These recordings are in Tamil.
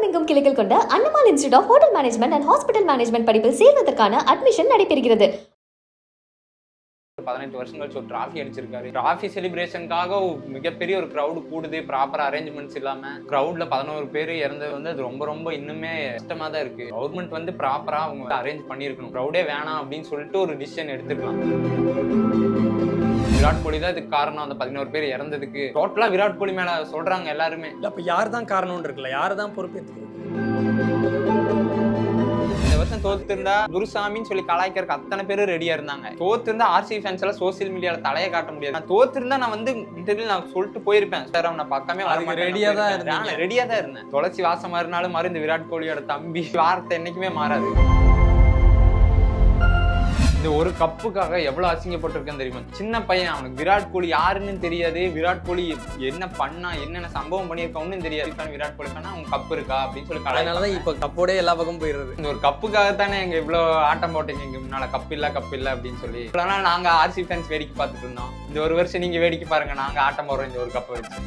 உலகமெங்கும் கிளைகள் கொண்ட Annamal institute of hotel management and hospital management படிப்பில் சேர்வதற்கான அட்மிஷன் நடைபெறுகிறது. பதினெட்டு வருஷம் கழிச்சு ஒரு டிராஃபி அடிச்சிருக்காரு. டிராஃபி செலிப்ரேஷனுக்காக மிகப்பெரிய ஒரு க்ரௌடு கூடுது ப்ராப்பர் அரேஞ்ச்மெண்ட்ஸ் இல்லாம. க்ரௌட்ல பதினோரு பேர் இறந்தது வந்து அது ரொம்ப ரொம்ப இன்னுமே கஷ்டமா தான் இருக்கு. கவர்மெண்ட் வந்து ப்ராப்பரா அவங்க அரேஞ்ச் பண்ணியிருக்கணும். க்ரௌடே வேணாம் அப்படின்னு சொல்லிட்டு ஒரு டிசிஷன் எடுத்துக்கலாம் விராட் கோலி தான் இதுக்கு காரணம். அந்த பதினோரு பேர் இறந்ததுக்கு டோட்டலா விராட் கோலி மேல சொல்றாங்க எல்லாருமே. இல்ல அப்ப யார் தான் காரணம்னு இருக்குல்ல? யார் தான் பொறுப்பேற்றுக்கிறது வருஷம் தோத்துருந்தா குருசாமின்னு சொல்லி கலாய்க்கறதுக்கு அத்தனை பேரும் ரெடியா இருந்தாங்க. தோத்துருந்தா ஆர்சி ஃபேன்ஸ் எல்லாம் சோசியல் மீடியால தலையை காட்ட முடியாது. நான் தோத்துருந்தா நான் வந்து இன்டர்வியூ நான் சொல்லிட்டு போயிருப்பேன். சார் அவனை பக்கமே அதுக்கு ready-ஆ தான் இருந்தீங்க. ரெடியா தான் இருந்தேன். துளசி வாசம் மாறினாலும் மாறி இந்த விராட் கோலியோட தம்பி வார்த்தை என்னைக்குமே மாறாது. இந்த ஒரு கப்புக்காக எவ்வளவு அசிங்கப்பட்டிருக்கேன்னு தெரியுமா? சின்ன பையன் அவனுக்கு விராட் கோலி யாருன்னு தெரியாது. விராட் கோலி என்ன பண்ணா என்னென்ன சம்பவம் பண்ணியிருக்கான்னு தெரியாது. விராட் கோலி பண்ணா அவன் கப்பு இருக்கா? அப்படின்னு சொல்லி கலாய்ப்பாங்க. அதனாலதான் இப்ப கப்போட எல்லா பக்கம் போயிடுறது இந்த ஒரு கப்புக்காக தானே எங்க இவ்வளோ ஆட்டம் போட்டீங்க? இங்க முன்னால கப்பு இல்ல கப்பு இல்ல அப்படின்னு சொல்லி. இவ்வளோ நாள் நாங்க ஆர்சி ஃபேன்ஸ் வேடிக்கை பார்த்துட்டு இருந்தோம். இந்த ஒரு வருஷம் நீங்க வேடிக்கை பாருங்க. நாங்க ஆட்டம் போடுறோம். இந்த ஒரு கப்பை வச்சு.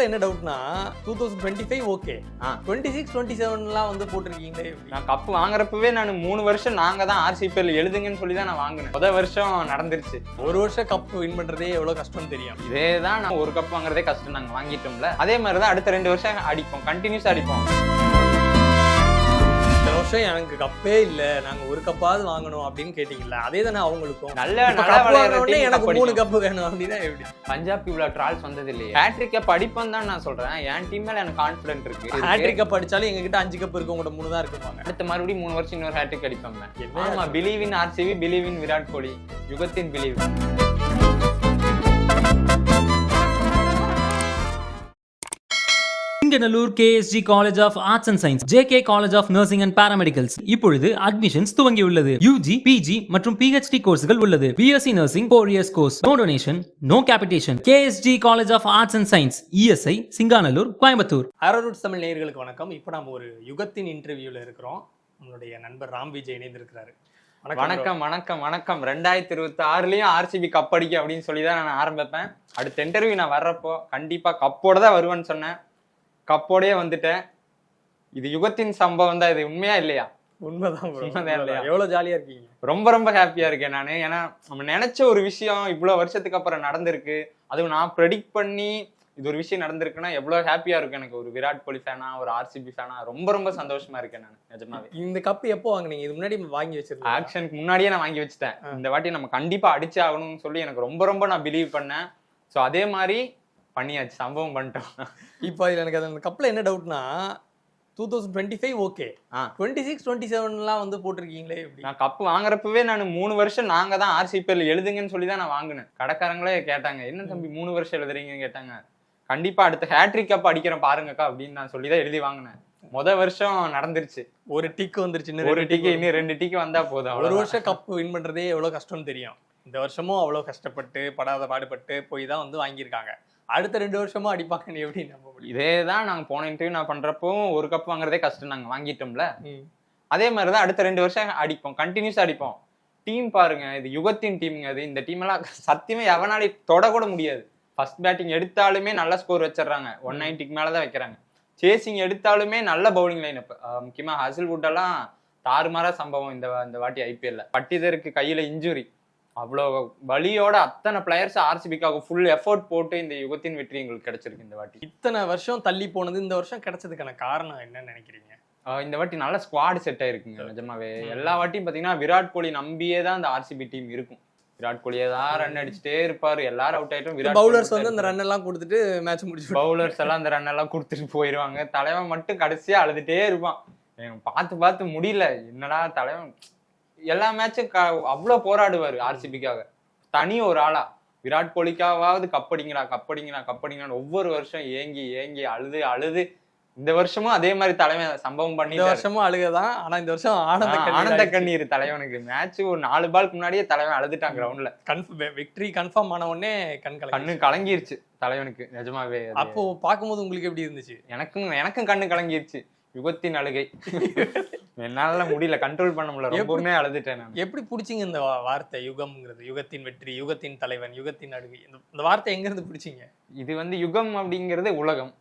கப்ல என்ன டவுட்னா two thousand twenty five okay. Twenty six twenty செவன்லாம் வந்து போட்டிருக்கீங்களே? நான் கப்பு வாங்குறப்பவே நான் மூணு வருஷம் நாங்க தான் ஆர்சிபிஎல் எழுதுங்கன்னு சொல்லி தான் நான் வாங்கினேன். முத வருஷம் நடந்துருச்சு. ஒரு வருஷம் கப் வின் பண்றதே எவ்வளவு கஷ்டம்னு தெரியும். இதே தான் நான் ஒரு கப் வாங்குறதே கஷ்டம் நாங்க வாங்கிட்டோம்ல. அதே மாதிரி தான் அடுத்த ரெண்டு வருஷம் அடிப்போம். கண்டினியூஸ் அடிப்போம். வருஷம் எனக்கு கப்பே இல்ல. நாங்க ஒரு கப்பாவது வாங்கணும் அப்படின்னு கேட்டீங்கல்ல அதே தானே அவங்களுக்கும்? நல்ல நல்ல எனக்கு மூணு. கப்பு வேணும். அப்படின்னா எப்படி? பஞ்சாப் இவ்வளவு ட்ரால்ஸ் வந்தது இல்லையே ஹேட்ரிக் கப் அடிப்பேன் தான் நான் சொல்றேன். என் டீம் மேல எனக்கு கான்பிடன்ட் இருக்கு. ஹேட்ரிக் கப் அடிச்சாலும் எங்க கிட்ட அஞ்சு கப் இருக்கு உங்கள்ட்ட மூணு தான் இருக்குவாங்க அடுத்த மறுபடியும் மூணு வருஷம் இன்னொரு ஹேட்ரிக் அடிப்பாங்க ஆமா believe in RCB believe in Virat Kohli. யுகத்தின் believe Singanallur KSG college of arts and science JK college of nursing and paramedicals இப்பொழுது அட்மிஷன்ஸ் துவங்கியுள்ளது. யூஜி பிஜி மற்றும் பிஹெச்டி கோர்ஸ்கள் உள்ளது. BSc nursing four years course no donation no capitation KSG college of arts and science ESI Singanallur Coimbatore அரரூட்ஸ் Tamil நேயர்களுக்கு வணக்கம். இப்போ நம்ம ஒரு யுகத்தின் இன்டர்வியூல இருக்கிறோம். நம்மளுடைய நண்பர் ராம் விஜய் இணைந்திருக்கிறாரு. வணக்கம் வணக்கம் வணக்கம் ரெண்டாயிரத்தி இருபத்தி ஆறுலயும் ஆர்சிபி கப் அடிக்க அப்படின்னு சொல்லி தான் நான் ஆரம்பிப்பேன். அடுத்த இன்டர்வியூ நான் வர்றப்போ கண்டிப்பா கப்போட தான் வருவேன்னு சொன்னேன். கப்போடயே வந்துட்டேன். இது யுகத்தின் சம்பவம் தான். இது உண்மையா இல்லையா? உண்மைதான். உண்மைதான் இல்லையா? எவ்வளவு ஜாலியா இருக்கீங்க? ரொம்ப ரொம்ப ஹாப்பியா இருக்கேன் நான். ஏன்னா நம்ம நினைச்ச ஒரு விஷயம் இவ்வளவு வருஷத்துக்கு அப்புறம் நடந்திருக்கு. அதுவும் நான் ப்ரெடிக்ட் பண்ணி இது ஒரு விஷயம் நடந்திருக்குன்னா எவ்வளவு ஹாப்பியா இருக்கும் எனக்கு. ஒரு விராட் கோலி ஃபேனா ஒரு ஆர்சிபி ஃபேனா ரொம்ப ரொம்ப சந்தோஷமா இருக்கேன் நான் நிஜமாவே. இந்த கப் எப்போ வாங்குனீங்க? இது முன்னாடி வாங்கி வச்சிருந்தீங்க ஆக்ஷனுக்கு முன்னாடியே நான் வாங்கி வச்சுட்டேன். இந்த வாட்டி நம்ம கண்டிப்பா அடிச்சே ஆகணும்னு சொல்லி எனக்கு ரொம்ப ரொம்ப நான் பிலீவ் பண்ணேன். ஸோ அதே மாதிரி பண்ணியாச்சு சம்பவம் பண்ணிட்டோம். இப்போ இதுல எனக்கு அந்த கப்ல என்ன டவுட்னா two thousand twenty five okay ah. Twenty six twenty செவன்லாம் வந்து போட்டிருக்கீங்களே நான் கப்பு வாங்குறப்பவே நான் மூணு வருஷம் நாங்க தான் ஆர்சிபிஎல் எழுதுங்கன்னு சொல்லி தான் நான் வாங்கினேன். கடைக்காரங்களே கேட்டாங்க என்ன தம்பி மூணு வருஷம் எழுதுறீங்கன்னு கேட்டாங்க. கண்டிப்பா அடுத்த ஹேட்ரிக் கப் அடிக்கிறேன் பாருங்கக்கா அப்படின்னு நான் சொல்லி தான் எழுதி வாங்கினேன். முத வருஷம் நடந்துருச்சு. ஒரு டிக் வந்துருச்சு ஒரு டிக்கு இன்னும் ரெண்டு டிக்கு வந்தா போதும் ஒரு. வருஷம் கப் வின் பண்றதே எவ்வளவு கஷ்டம்னு தெரியும். இந்த வருஷமும் அவ்வளவு கஷ்டப்பட்டு படாத பாடுபட்டு போய் தான் வந்து வாங்கியிருக்காங்க. அடுத்த ரெண்டு வருஷமும் அடிப்பாங்கன்னு எப்படி நம்ப முடியும்? இதே தான் நாங்க போன இன்டர்வியூ நான் பண்றப்போ ஒரு கப் வாங்குறதே கஷ்டம். நாங்க வாங்கிட்டோம்ல. அதே மாதிரி தான் அடுத்த ரெண்டு வருஷம் அடிப்போம். கண்டினியூஸ் அடிப்போம். டீம் பாருங்க இது யுகத்தின் டீமுங்க அது. இந்த டீம் எல்லாம் சத்தியமே எவனாலே தொட கூட முடியாது. ஃபர்ஸ்ட் பேட்டிங் எடுத்தாலுமே நல்ல ஸ்கோர் வச்சிடுறாங்க. ஒன் நைன்ட்டிக்கு மேல தான் வைக்கிறாங்க. சேசிங் எடுத்தாலுமே நல்ல பவுலிங் லைன் அப் முக்கியமா ஹசில்வுட் எல்லாம் தாறுமாறா சம்பவம் இந்த இந்த வாட்டி ஐபிஎல்ல பட்டிதருக்கு கையில இன்ஜுரி அவ்வளோ வலியோட அத்தனை பிளேயர்ஸ் ஆர்சிபிக்காக ஃபுல் எஃபோர்ட் போட்டு இந்த யுகத்தின் வெற்றி எங்களுக்கு கிடைச்சிருக்கு இந்த வாட்டி. இத்தனை வருஷம் தள்ளி போனது இந்த வருஷம் கிடைச்சதுக்கான காரணம் என்னன்னு நினைக்கிறீங்க? இந்த வாட்டி நல்ல ஸ்குவாட் செட் ஆயிருக்குங்க நிஜமாவே. எல்லா வாட்டியும் பாத்தீங்கன்னா விராட் கோலி நம்பியே தான் அந்த ஆர்சிபி டீம் இருக்கும். விராட் கோலி ஏதாவது ரன் அடிச்சுட்டே இருப்பாரு. எல்லாரும் அவுட் ஆயிட்டும். விராட் பவுலர்ஸ் வந்து அந்த ரன் எல்லாம் கொடுத்துட்டு மேட்ச் முடிச்சு பவுலர்ஸ் எல்லாம் அந்த ரன் எல்லாம் கொடுத்துட்டு போயிருவாங்க. தலைவன் மட்டும் கடைசியா அழுதுட்டே இருப்பான். பார்த்து பார்த்து முடியல. என்னடா தலைவன்? எல்லா மேட்சும் அவ்வளோ போராடுவாரு ஆர்சிபிக்காக தனி ஒரு ஆளா. விராட் கோலிக்காவது கப்படிங்கடா கப்படிங்கடா கப்படிங்கடா ஒவ்வொரு வருஷம் ஏங்கி ஏங்கி அழுது அழுது. இந்த வருஷமும் அதே மாதிரி தலைவன் சம்பவம் பண்ணி இந்த வருஷமும் அழுகதான். ஆனா இந்த வருஷம் ஆனந்த ஆனந்த கண்ணீர் தலைவனுக்கு. மேட்ச் ஒரு நாலு பால்க்கு முன்னாடியே தலைவன் அழுதுட்டான் கிரவுண்ட்ல விக்டரி கன்ஃபார்ம் ஆன உடனே கண் கண்ணு கலங்கிருச்சு தலைவனுக்கு. நிஜமாவே. அப்போ பார்க்கும்போது உங்களுக்கு எப்படி இருந்துச்சு? எனக்கும் எனக்கும் கண்ணு கலங்கிருச்சு. யுகத்தின் அழுகை. என்னால முடியல கண்ட்ரோல் பண்ண முடியல? ரொம்பவுமே அழுதுட்டேன் நான். எப்படி பிடிச்சிங்க இந்த வார்த்தை? யுகம்ங்கிறது யுகத்தின் வெற்றி யுகத்தின் தலைவன் யுகத்தின் அழகு. இந்த வார்த்தை எங்க இருந்து பிடிச்சிங்க? இது வந்து யுகம் அப்படிங்கிறது உலகம்.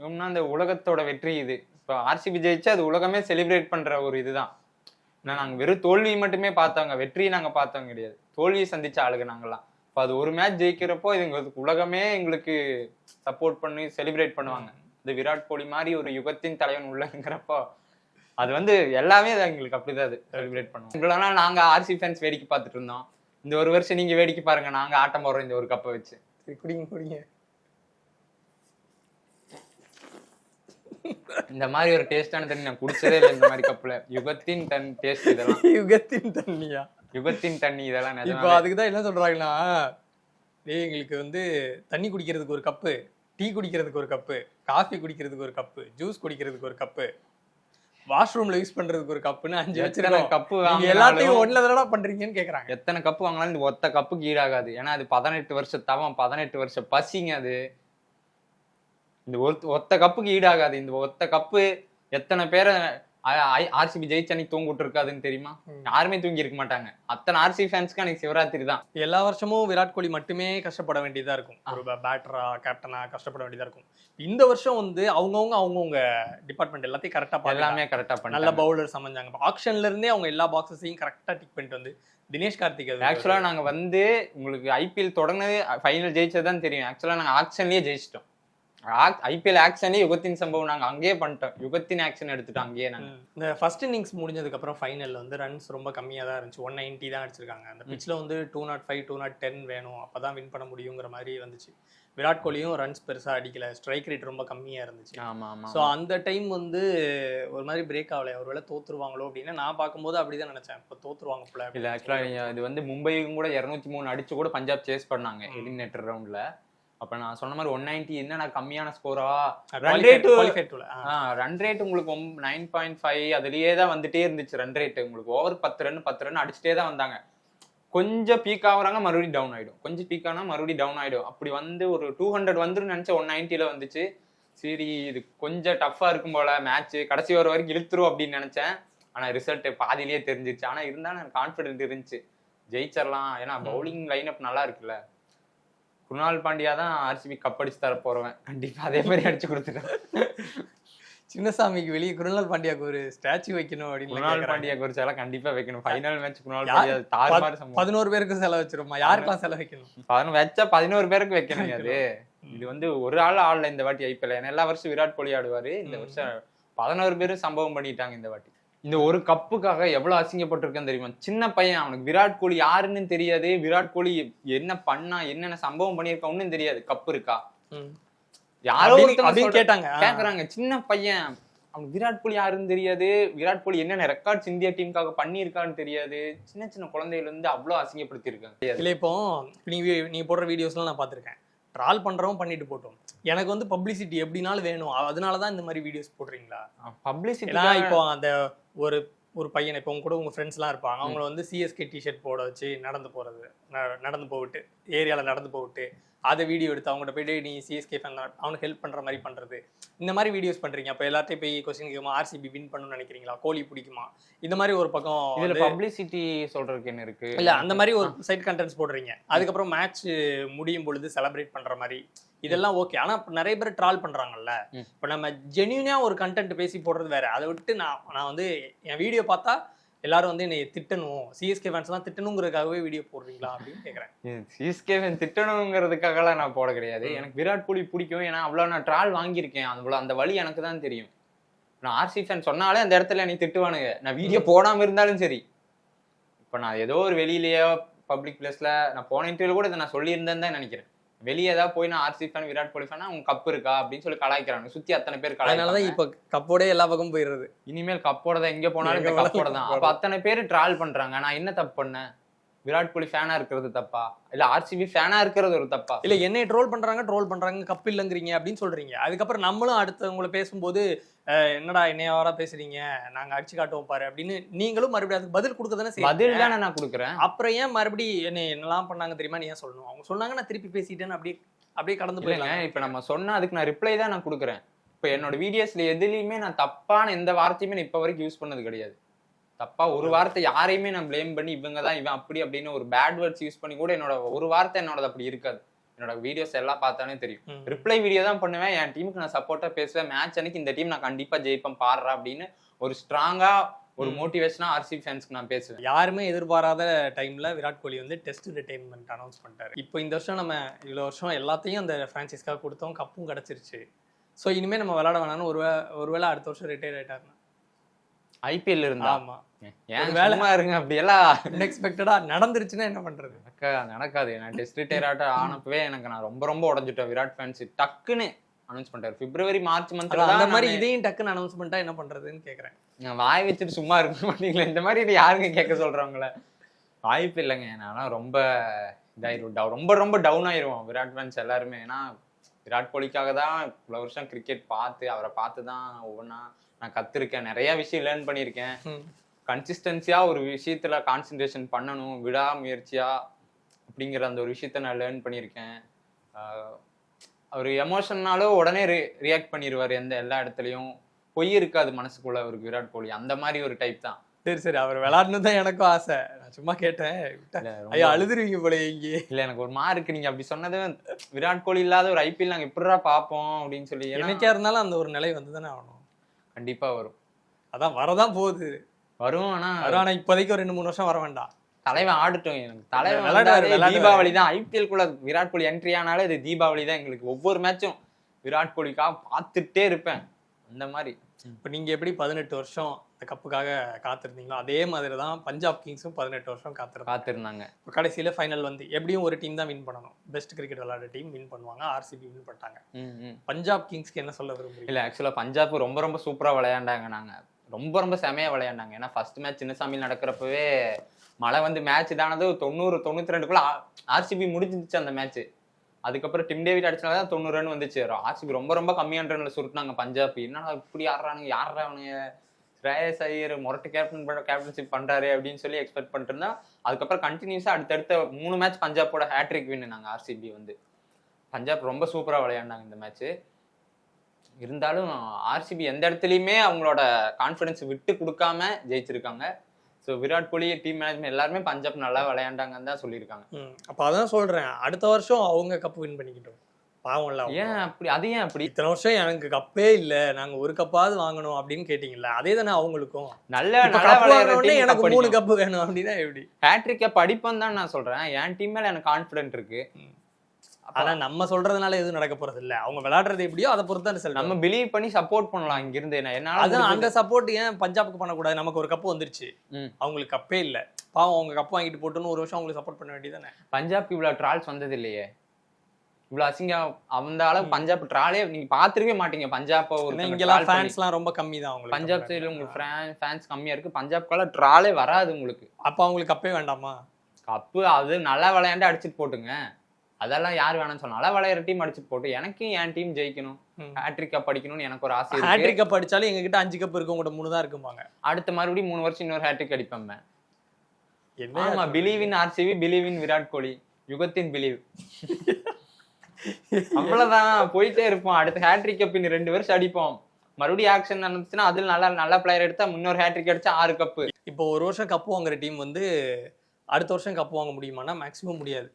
யுகம்னா அந்த உலகத்தோட வெற்றி இது. இப்போ ஆர்சிபி ஜெயிச்சா அது உலகமே செலிப்ரேட் பண்ற ஒரு இதுதான். ஏன்னா நாங்க வெறும் தோல்வி மட்டுமே பார்த்தவங்க வெற்றியை நாங்க பார்த்தவங்க கிடையாது. தோல்வியை சந்திச்ச ஆளுங்க நாங்கெல்லாம். இப்போ அது ஒரு மேட்ச் ஜெயிக்கிறப்போ இது உலகமே எங்களுக்கு சப்போர்ட் பண்ணி செலிப்ரேட் பண்ணுவாங்க. இந்த விராட் கோலி மாதிரி ஒரு யுகத்தின் தலைவன் உள்ளங்கிறப்போ அது வந்து எல்லாமே எங்களுக்கு அப்படிதான் அது செலிப்ரேட் பண்ணுவோம். நாள் நாங்க ஆர்சி ஃபேன்ஸ் வேடிக்கை பார்த்துட்டு இருந்தோம். இந்த ஒரு வருஷம் நீங்க வேடிக்கை பாருங்க நாங்க ஆட்டம் போடுறோம் இந்த ஒரு கப்பை வச்சு. சரி, குடிங்க குடிங்க. இந்த மாதிரி ஒரு டேஸ்டான தண்ணி நான் குடிச்சதே இல்லை இந்த மாதிரி கப்புல யுகத்தின் தன் டேஸ்ட் இதெல்லாம். யுகத்தின் தண்ணியா? யுகத்தின் தண்ணி இதெல்லாம் இப்போ. அதுக்கு தான் என்ன சொல்றாங்கன்னா எங்களுக்கு வந்து தண்ணி குடிக்கிறதுக்கு ஒரு கப்பு டீ குடிக்கிறதுக்கு ஒரு கப்பு காஃபி குடிக்கிறதுக்கு ஒரு கப்பு ஜூஸ் குடிக்கிறதுக்கு ஒரு கப்பு வாஷ்ரூம்ல யூஸ் பண்றதுக்கு ஒரு கப்புன்னு அஞ்சு வச்சிருக்கோம். கப்பு எல்லாத்தையும் ஒண்ணுல தடவை பண்றீங்கன்னு கேக்குறாங்க. எத்தனை கப்பு வாங்கினாலும் இந்த ஒத்த கப்புக்கு ஈடாகாது ஏன்னா அது பதினெட்டு வருஷம் தவம் பதினெட்டு வருஷம் பசிங்க அது. இந்த ஒத்த கப்புக்கு ஈடாகாது இந்த ஒத்த கப்பு எத்தனை பேரை ஆர்சிபி ஜெயிச்சு அன்னைக்கு தூங்கிட்டு இருக்காதுன்னு தெரியுமா. யாருமே தூங்கி இருக்க மாட்டாங்க அத்தனை ஆர்சிபி ஃபேன்ஸ்க்கு அன்னைக்கு சிவராத்திரி தான். எல்லா வருஷமும் விராட் கோலி மட்டுமே கஷ்டப்பட வேண்டியதா இருக்கும். ஒரு பேட்டரா கேப்டனா கஷ்டப்பட வேண்டியதா இருக்கும். இந்த வருஷம் வந்து அவங்கவுங்க அவங்கவுங்க டிபார்ட்மெண்ட் எல்லாத்தையும் கரெக்டா எல்லாமே கரெக்டா நல்ல பண்ணல பவுலர்ஸ் அமைஞ்சாங்க ஆக்ஷன்ல இருந்தே அவங்க எல்லா பாக்ஸஸையும் கரெக்டா டிக் பண்ணிட்டு வந்து தினேஷ் கார்த்திக் ஆக்சுவலா நாங்க வந்து உங்களுக்கு ஐபிஎல் தொடங்கினது ஃபைனல் ஜெயிச்சதுதான் தெரியும். ஆக்சுவலா நாங்க ஆக்ஷன்லயே ஜெயிச்சிட்டோம். ஐபிஎல் ஆக்ஷன்லயே யுகத்தின் சம்பவம். நாங்க அங்கேயே பண்ணிட்டோம். யுகத்தின் ஆக்ஷன் எடுத்துட்டோம் அங்கேயே நாங்க. ம். இந்த ஃபர்ஸ்ட் இன்னிங்ஸ் முடிஞ்சதுக்கு அப்புறம் ஃபைனல்ல வந்து ரன்ஸ் ரொம்ப கம்மியா தான் இருந்துச்சு. ஒன் நைன்ட்டி தான் அடிச்சிருக்காங்க. அந்த பிச்சில் வந்து two nought five two nought ten வேணும். அப்பதான் வின் பண்ண முடியுங்கிற மாதிரி வந்துச்சு. விராட் கோலியும் ரன்ஸ் பெருசா அடிக்கல. ஸ்ட்ரைக் ரேட் ரொம்ப கம்மியா இருந்துச்சு. ஸோ அந்த டைம் வந்து ஒரு மாதிரி பிரேக் ஆகல. ஒருவேளை தோத்துருவாங்களோ அப்படின்னு நான் பார்க்கும்போது அப்படிதான் நினைச்சேன். இப்போ தோத்துருவாங்க போல இல்ல ஆக்சுவலா இது வந்து மும்பையும் கூட இருநூத்தி மூணு அடிச்சு கூட பஞ்சாப் சேஸ் பண்ணாங்க. எலிமினேட்டர் ரவுண்ட்ல அப்ப நான் சொன்ன மாதிரி ஒன் நைன்டி என்னன்னா கம்மியான ஸ்கோரா ரன் ரேட் ரன் ரேட் உங்களுக்கு நைன் பாயிண்ட் ஃபைவ் அதுலயே தான் வந்துட்டே இருந்துச்சு ரன் ரேட் உங்களுக்கு ஓவர் பத்து ரன் பத்து ரன் அடிச்சுட்டே தான் வந்தாங்க. கொஞ்சம் பீக் ஆகுறாங்க மறுபடியும் டவுன் ஆயிடும். கொஞ்சம் பீக் ஆனா மறுபடியும் டவுன் ஆயிடும். அப்படி வந்து ஒரு டூ ஹண்ட்ரட் வந்துரும் நினைச்ச ஒன் நைன்ட்டில வந்துச்சு. சரி இது கொஞ்சம் டஃப்பா இருக்கும் போல மேட்ச் கடைசி வர வரைக்கும் இழுத்துரும் அப்படின்னு நினைச்சேன். ஆனா ரிசல்ட் பாதியிலேயே தெரிஞ்சிருச்சு. ஆனா இருந்தாலும் எனக்கு கான்ஃபிடென்ட் இருந்துச்சு. ஜெயிச்சிடலாம் ஏன்னா பவுலிங் லைனப் நல்லா இருக்குல்ல. குணால் பாண்டியா தான் ஆர்சிபி கப் அடிச்சு தர போறவன். கண்டிப்பா அதே மாதிரி அடிச்சு கொடுத்துட்டேன் சின்னசாமிக்கு வெளியே குருநாள் பாண்டியாக்கு ஒரு ஸ்டாச்சு வைக்கணும் அப்படின்னு குணால் கேக்குறாங்க. பாண்டியா குறிச்சாலாம் கண்டிப்பா வைக்கணும். ஃபைனல் மேட்ச் யார்? பாண்டியா தாறுமாறு பதினோரு பேருக்கு செலவு வச்சிருமா? யாருக்கெல்லாம் செலவு வைக்கணும்? பதினொரு வச்சா பதினோரு பேருக்கு வைக்கணும் அது. இது வந்து ஒரு ஆள் ஆடல இந்த வாட்டி ஐபிஎல் ஏன்னா எல்லா வருஷம் விராட் கோலி ஆடுவாரு. இந்த. வருஷம் பதினோரு பேரும் சம்பவம் பண்ணிட்டாங்க இந்த வாட்டி. இந்த ஒரு கப்புக்காக எவ்வளவு அசிங்கப்பட்டிருக்கேன்னு தெரியுமா? சின்ன பையன் அவனுக்கு விராட் கோலி யாருன்னு தெரியாது விராட் கோலி என்ன பண்ணா என்னென்ன சம்பவம் பண்ணியிருக்கா ஒன்னும் தெரியாது. கப்பு இருக்கா. யாரோ அப்படின்னு- கேட்டாங்க. ஆ. கேக்குறாங்க. சின்ன பையன் அவனுக்கு விராட் கோலி யாருன்னு தெரியாது விராட் கோலி என்னென்ன ரெக்கார்ட்ஸ் இந்தியா டீமுக்காக பண்ணியிருக்கான்னு தெரியாது. சின்ன சின்ன குழந்தைகள் வந்து அவ்வளவு அசிங்கப்படுத்தியிருக்காங்க. இல்ல இப்போ நீ நீ போடுற வீடியோஸ்லாம் நான் பார்த்திருக்கேன். ட்ரால் பண்றவன் பண்ணிட்டு போட்டோம். எனக்கு வந்து பப்ளிசிட்டி எப்படினாலும் வேணும். அதனால தான் இந்த மாதிரி வீடியோஸ் போடுறீங்களா? பப்ளிசிட்டி இப்போ அந்த ஒரு ஒரு பையன் இப்போ உங்க கூட உங்க ஃப்ரெண்ட்ஸ்லாம் இருப்பாங்க. அவங்கள வந்து சிஎஸ்கே டிஷர்ட் போட வச்சு நடந்து போறது. ந- நடந்து போவிட்டு ஏரியால நடந்து போவிட்டு அதை வீடியோ எடுத்து அவங்ககிட்ட போயிட்டு நீ சிஎஸ்கே ஃபேன் அவனுக்கு ஹெல்ப் பண்ற மாதிரி பண்றது. இந்த மாதிரி வீடியோஸ் பண்றீங்க. அப்போ எல்லாத்தையும் போய் கொஸ்டின் கேட்குமா ஆர்சிபி வின் பண்ணணும்னு நினைக்கிறீங்களா? கோலி பிடிக்குமா? இந்த மாதிரி ஒரு பக்கம் இதுல பப்ளிசிட்டி சொல்றதுக்கு என்ன இருக்கு? இல்ல அந்த மாதிரி ஒரு சைட் கண்டென்ட்ஸ் போடுறீங்க. அதுக்கப்புறம் மேட்ச் முடியும் பொழுது செலிப்ரேட் பண்ற மாதிரி. இதெல்லாம் ஓகே ஆனா நிறைய பேர் ட்ரால் பண்றாங்கல்ல. இப்ப நம்ம ஜென்யூனா ஒரு கண்டென்ட் பேசி போடுறது வேற. அதை விட்டு நான் நான் வந்து என் வீடியோ பார்த்தா எல்லாரும் வந்து என்னை திட்டணும் சிஎஸ்கே ஃபேன்ஸ் எல்லாம் திட்டணுங்கிறதுக்காகவே வீடியோ போடுறீங்களா அப்படின்னு கேக்குறேன். சிஎஸ்கே திட்டணுங்கிறதுக்காகலாம் நான் போட கிடையாது. எனக்கு விராட் கோலி பிடிக்கும். ஏன்னா அவ்வளவு நான் ட்ரால் வாங்கியிருக்கேன். அவ்வளவு அந்த வழி எனக்கு தான் தெரியும். நான் ஆர்சி ஃபேன் சொன்னாலே அந்த இடத்துல நீ திட்டுவானுங்க. நான் வீடியோ போடாம இருந்தாலும் சரி. இப்ப நான் ஏதோ ஒரு வெளியிலயோ பப்ளிக் பிளேஸ்ல நான் போன இன்டர்வியூல கூட இதை நான் சொல்லியிருந்தேன்னு தான் நினைக்கிறேன். வெளியே ஏதாவது போய் நான் ஆர்சி ஃபேன் விராட் கோலி ஃபேனா அவங்க கப் இருக்கா? அப்படின்னு சொல்லி கலாய்க்கிறாங்க. சுத்தி அத்தனை பேர் அதனாலதான் கலாய்க்கிறாங்க இப்ப கப்போட எல்லா பக்கம் போயிடுறது. இனிமேல் கப்போட தான் எங்க போனாலும் கப்போட தான் அப்ப அத்தனை பேர் ட்ரால் பண்றாங்க. நான் என்ன தப்பு பண்ணேன்? விராட் கோலி ஃபேனா இருக்கிறது தப்பா? இல்ல ஆர்சிபி ஃபேனா இருக்கிறது ஒரு தப்பா? இல்ல என்னை ட்ரோல் பண்றாங்க ட்ரோல் பண்றாங்க கப் இல்லைங்கிறீங்க அப்படின்னு சொல்றீங்க. அதுக்கப்புறம் நம்மளும் அடுத்தவங்கள பேசும்போது என்னடா என்னைய வாரா பேசுறீங்க? நாங்க அடிச்சு காட்டுவோம் பாரு அப்படின்னு நீங்களும் மறுபடியும் அதுக்கு பதில் கொடுக்க தானே. பதில் தானே நான் கொடுக்குறேன். அப்புறம் ஏன் மறுபடியும் என்ன என்னெல்லாம் பண்ணாங்க தெரியுமா நீ ஏன் சொல்லணும்? அவங்க சொன்னாங்க நான் திருப்பி பேசிட்டேன்னு அப்படியே அப்படியே கடந்து போயிடலாம். இப்ப நம்ம சொன்னா அதுக்கு நான் ரிப்ளை தான் நான் கொடுக்குறேன். இப்ப என்னோட வீடியோஸ்ல எதுலயுமே நான் தப்பான எந்த வார்த்தையுமே நான் இப்ப வரைக்கும் யூஸ் பண்ணது கிடையாது. தப்பா ஒரு வார்த்தை யாரையுமே நான் ப்ளேம் பண்ணி இவங்க தான் இவன் அப்படி அப்படின்னு ஒரு பேட் வேர்ட்ஸ் யூஸ் பண்ணி கூட என்னோட ஒரு வார்த்தை என்னோட அப்படி இருக்காது. என்னோட வீடியோஸ் எல்லாம் பார்த்தானே தெரியும். ரிப்ளை வீடியோ தான் பண்ணுவேன். என் டீமுக்கு நான் சப்போர்ட்டா பேசுவேன். மேட்ச் அன்னைக்கு இந்த டீம் நான் கண்டிப்பா ஜெயிப்பேன். பாடுறா அப்படின்னு ஒரு ஸ்ட்ராங்கா ஒரு. மோட்டிவேஷனா ஆர்சிபி ஃபேன்ஸ்க்கு நான் பேசுவேன். யாருமே எதிர்பாராத டைம்ல விராட் கோலி வந்து டெஸ்ட் ரிட்டைர்மெண்ட் அனௌன்ஸ் பண்ணிட்டாரு. இப்போ இந்த வருஷம் நம்ம இவ்வளோ வருஷம் எல்லாத்தையும் அந்த ஃப்ரான்ச்சைஸ்க்காக கொடுத்தோம். கப்பும் கிடச்சிருச்சு. ஸோ இனிமே நம்ம விளாட வேணாம்னு ஒரு ஒருவேளை அடுத்த வருஷம் ரிட்டையர் ஆயிட்டாருன்னா. ஐபிஎல் இருந்தா. ஆமா. ஏன் சும்மா இருங்க அப்படியெல்லாம் அன்எக்ஸ்பெக்டடா நடந்துருச்சுன்னா என்ன பண்றது? நடக்க நடக்காது. நான் டெஸ்ட் ரிட்டையர் ஆட்ட ஆனப்பவே எனக்கு நான் ரொம்ப ரொம்ப உடஞ்சிட்டேன். விராட் ஃபேன்ஸ் டக்குன்னு அனௌன்ஸ் பண்ணிட்டாரு. பிப்ரவரி மார்ச் மந்த்ல அந்த மாதிரி இதையும் டக்குன்னு அனௌன்ஸ் பண்ணிட்டா என்ன பண்றதுன்னு கேக்குறேன். நான் வாய் வச்சுட்டு சும்மா இருக்க மாட்டீங்களா. இந்த மாதிரி இது யாருங்க கேட்க சொல்றவங்கள? வாய்ப்பு இல்லைங்க. நான் ரொம்ப இதாயிரும் ரொம்ப ரொம்ப டவுன் ஆயிருவோம் விராட் ஃபேன்ஸ் எல்லாருமே. ஏன்னா விராட் கோலிக்காக தான் இவ்வளவு வருஷம் கிரிக்கெட் பார்த்து அவரை பார்த்து தான் ஒவ்வொன்றா நான் கத்துருக்கேன். நிறைய விஷயம் லேர்ன் பண்ணியிருக்கேன். ம். கன்சிஸ்டன்சியா ஒரு விஷயத்துல கான்சென்ட்ரேஷன் பண்ணணும் விடாமுயற்சியா அப்படிங்கிற அந்த ஒரு விஷயத்த நான் லேர்ன் பண்ணியிருக்கேன். அவர் எமோஷன்னாலும் உடனே ரியாக்ட் பண்ணிடுவார் எந்த எல்லா இடத்துலையும். பொய் இருக்காது மனசுக்குள்ள அவருக்கு விராட் கோலி. அந்த மாதிரி ஒரு டைப் தான். சரி சரி. அவர் விளையாடணும் தான் எனக்கும் ஆசை. நான் சும்மா கேட்டேன். ஐயோ அழுதுருவீங்க போல இங்கே இல்ல எனக்கு ஒரு மார்க் நீங்க அப்படி சொன்னது விராட் கோலி இல்லாத ஒரு ஐபிஎல் நாங்க எப்படிடா பார்ப்போம் அப்படின்னு சொல்லி. ஏன்னா என்னைக்கா இருந்தாலும் அந்த ஒரு நிலை வந்து தானே ஆகணும். கண்டிப்பா வரும். அதான் வரதான் போகுது. வரும் ஆனா வரும் ஆனா இப்போதைக்கு ஒரு ரெண்டு மூணு வருஷம் வர வேண்டாம். தலைவன் ஆடட்டும் எனக்கு தலைவன். தீபாவளி தான் ஐபிஎல் குள்ள விராட் கோலி என்ட்ரி ஆனாலே இது தீபாவளி தான் எங்களுக்கு. ஒவ்வொரு மேட்சும் விராட் கோலிக்காக பார்த்துட்டே இருப்பேன். அந்த மாதிரி. இப்போ நீங்க எப்படி பதினெட்டு வருஷம் இந்த கப்புக்காக காத்திருந்தீங்களோ அதே மாதிரி தான் பஞ்சாப் கிங்ஸும் பதினெட்டு வருஷம் காத்திருந்தாங்க. காத்திருந்தாங்க. இப்போ கடைசியில ஃபைனல் வந்து எப்படியும் ஒரு டீம் தான் வின் பண்ணணும். பெஸ்ட் கிரிக்கெட் விளையாடுற டீம் வின் பண்ணுவாங்க ஆர்சிபி வின் பண்ணிட்டாங்க. பஞ்சாப் கிங்ஸ்க்கு என்ன சொல்ல விரும்புறீங்க? இல்ல ஆக்சுவலா பஞ்சாப் ரொம்ப ரொம்ப சூப்பரா விளையாண்டாங்க நாங்க. ரொம்ப ரொம்ப செமையாக விளையாண்டாங்க ஏன்னா ஃபர்ஸ்ட் மேட்ச் சின்னசாமியில் நடக்கிறப்பவே மழை வந்து மேட்ச் இதானது தொண்ணூறு தொண்ணூற்றி ரெண்டுக்குள்ளே ஆர்சிபி முடிஞ்சிருச்சு அந்த மேட்ச் அதுக்கப்புறம் டிம் டேவிட் அடிச்சனால தான் தொண்ணூறு ரன் வந்துச்சு. ஆர்சிபி ரொம்ப ரொம்ப கம்மியான ரன்ல சுருட்டினாங்க பஞ்சாப். என்னடா இப்படி ஆடுறானுங்க யாரா அவனுங்க? ஸ்ரேயஸ் ஐயர் முரட்டு கேப்டன் கேப்டன்ஷிப் பண்ணுறாரு அப்படின்னு சொல்லி எக்ஸ்பெக்ட் பண்ணிட்டு அதுக்கப்புறம் கண்டினியூஸாக அடுத்தடுத்த மூணு மேட்ச் பஞ்சாப்போட ஹேட்ரிக் வின்னு நாங்கள் ஆர்சிபி வந்து. பஞ்சாப் ரொம்ப சூப்பராக விளையாண்டாங்க இந்த மேட்ச்சு இருந்தாலும் ஆர்சிபி எந்த இடத்துலையுமே அவங்களோட கான்ஃபிடன்ஸ் விட்டு கொடுக்காம ஜெயிச்சிருக்காங்க. So Virat Kohli team management எல்லாருமே பஞ்சாப் நல்லா விளையாண்டாங்கன்னு தான் சொல்லியிருக்காங்க. அப்போ அதான் சொல்றேன். அடுத்த வருஷம் அவங்க கப்பு வின் பண்ணிக்கிட்டோம். பாவம்ல. ஏன் அப்படி? அது ஏன் அப்படி? இத்தனை வருஷம் எனக்கு கப்பே இல்ல. நாங்க ஒரு கப்பாவது வாங்கணும் அப்படின்னு கேட்டீங்கல்ல அதே தானே அவங்களுக்கும்? நல்ல நல்லா எனக்கு மூணு. கப்பு வேணும் அப்படின்னா எப்படி? ஹேட்ரிக்கை படிப்பேன் தான் நான் சொல்றேன். என் டீம் மேல எனக்கு கான்ஃபிடென்ட் இருக்கு. ஆனா நம்ம சொல்றதுனால எதுவும் நடக்க போறது இல்ல அவங்க விளையாடுறது எப்படியோ அதை பொறுத்து தான் நம்ம பிலீவ் பண்ணி சப்போர்ட் பண்ணலாம் இங்க இருந்து அதான் முடிஞ்சது- அந்த சப்போர்ட் ஏன் பஞ்சாபுக்கு பண்ணக்கூடாது? நமக்கு ஒரு கப்பு வந்துருச்சு. அவங்களுக்கு கப்பே இல்ல. பாவம் அவங்க கப்பு வாங்கிட்டு போட்டுன்னு ஒரு வருஷம் அவங்களுக்கு சப்போர்ட் பண்ண வேண்டியதானே பஞ்சாப் இவ்வளவு ட்ரால்ஸ் வந்தது இல்லையே இவ்வளவு அசிங்கம் அந்த அளவு பஞ்சாப் ட்ராலே நீங்க பாத்துருக்கவே மாட்டீங்க. பஞ்சாப் இங்கெல்லாம் ஃபேன்ஸ் எல்லாம் ரொம்ப கம்மி தான் அவங்களுக்கு. பஞ்சாப் சைடுல உங்களுக்கு ஃபேன்ஸ் கம்மியா இருக்கு. பஞ்சாப்கால ட்ராலே வராது உங்களுக்கு. அப்ப அவங்களுக்கு கப்பே வேண்டாமா? கப்பு அது நல்லா விளையாண்டு அடிச்சுட்டு போட்டுங்க. அதெல்லாம் யார் வேணாம்னு சொன்னா நல்லா விளையாடுற டீம் அடிச்சுட்டு போட்டு எனக்கு என் டீம் ஜெயிக்கணும். ஹேட்ரிக் கப் அடிக்கணும்னு எனக்கு ஒரு ஆசை ஹேட்ரிக் கப் அடிச்சாலும் எங்க கிட்ட அஞ்சு கப் இருக்கு உங்கள்ட்ட மூணு தான் இருக்குமாங்க அடுத்த மறுபடியும் மூணு வருஷம் இன்னொரு ஹேட்ரிக் அடிப்பேன் என்ன ஆமா believe in RCB believe in Virat Kohli. யுகத்தின் பிலீவ் அவ்வளவுதான். போயிட்டே இருப்போம். அடுத்த ஹேட்ரிக் கப் இன்னும் ரெண்டு வருஷம் அடிப்போம். மறுபடியும் ஆக்ஷன் நடந்துச்சுன்னா அதுல நல்லா நல்ல பிளேயர் எடுத்தா முன்னொரு ஹேட்ரிக் அடிச்சா ஆறு கப்பு இப்போ ஒரு வருஷம் கப்பு வாங்குற டீம் வந்து அடுத்த வருஷம் கப்பு வாங்க முடியுமானா மேக்ஸிமம் முடியாது.